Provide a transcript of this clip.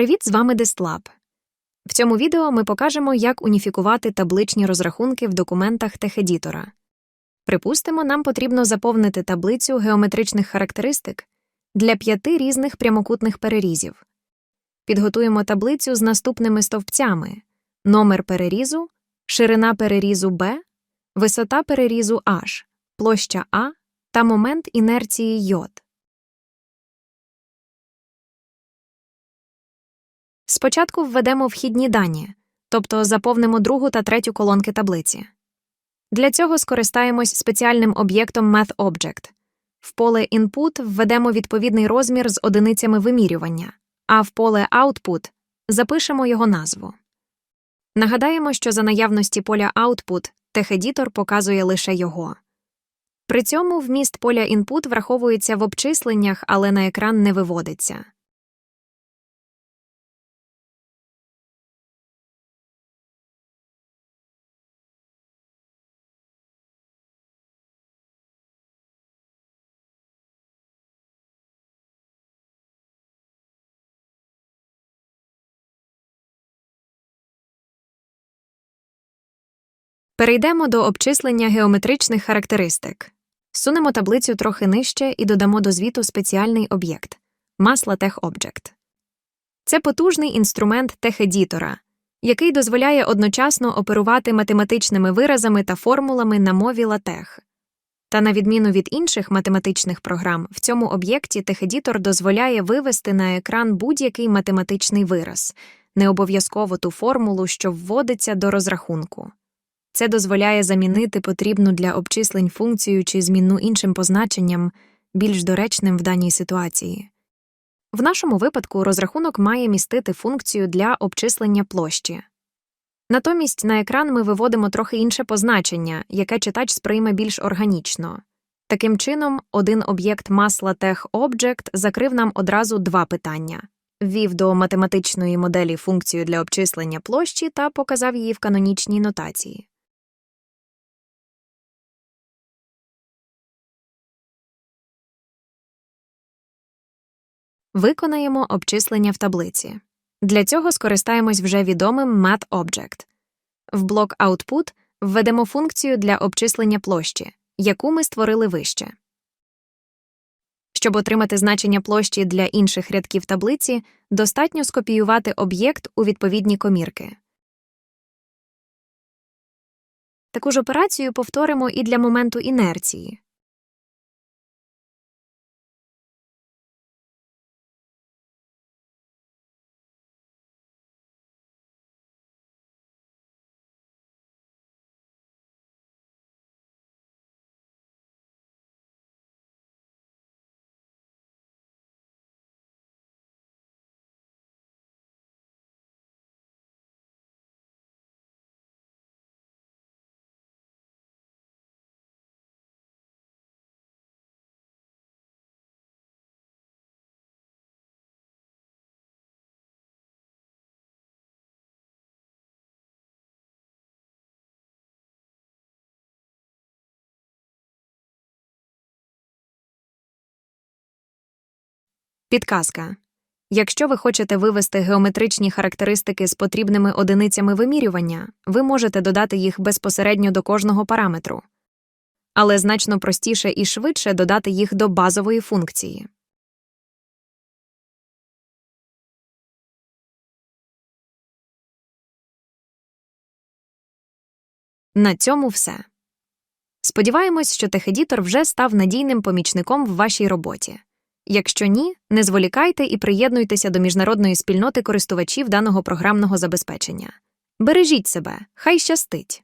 Привіт, з вами Дестлаб. В цьому відео ми покажемо, як уніфікувати табличні розрахунки в документах техедітора. Припустимо, нам потрібно заповнити таблицю геометричних характеристик для п'яти різних прямокутних перерізів. Підготуємо таблицю з наступними стовпцями: номер перерізу, ширина перерізу Б, висота перерізу H, площа А та момент інерції J. Спочатку введемо вхідні дані, тобто заповнимо другу та третю колонки таблиці. Для цього скористаємось спеціальним об'єктом MathObject. В поле Input введемо відповідний розмір з одиницями вимірювання, а в поле Output запишемо його назву. Нагадаємо, що за наявності поля Output техедітор показує лише його. При цьому вміст поля Input враховується в обчисленнях, але на екран не виводиться. Перейдемо до обчислення геометричних характеристик. Сунемо таблицю трохи нижче і додамо до звіту спеціальний об'єкт MassLaTeX Це потужний інструмент техедітора, який дозволяє одночасно оперувати математичними виразами та формулами на мові LaTeX. Та на відміну від інших математичних програм, в цьому об'єкті техедітор дозволяє вивести на екран будь-який математичний вираз, не обов'язково ту формулу, що вводиться до розрахунку. Це дозволяє замінити потрібну для обчислень функцію чи змінну іншим позначенням, більш доречним в даній ситуації. В нашому випадку розрахунок має містити функцію для обчислення площі. Натомість на екран ми виводимо трохи інше позначення, яке читач сприйме більш органічно. Таким чином, один об'єкт масла TechObject закрив нам одразу два питання ввів до математичної моделі функцію для обчислення площі та показав її в канонічній нотації. Виконаємо обчислення в таблиці. Для цього скористаємось вже відомим MathObject. В блок Output введемо функцію для обчислення площі, яку ми створили вище. Щоб отримати значення площі для інших рядків таблиці, достатньо скопіювати об'єкт у відповідні комірки. Таку ж операцію повторимо і для моменту інерції. Підказка. Якщо ви хочете вивести геометричні характеристики з потрібними одиницями вимірювання, ви можете додати їх безпосередньо до кожного параметру, але значно простіше і швидше додати їх до базової функції. На цьому все. Сподіваємось, що техедітор вже став надійним помічником в вашій роботі. Якщо ні, не зволікайте і приєднуйтеся до міжнародної спільноти користувачів даного програмного забезпечення. Бережіть себе, хай щастить!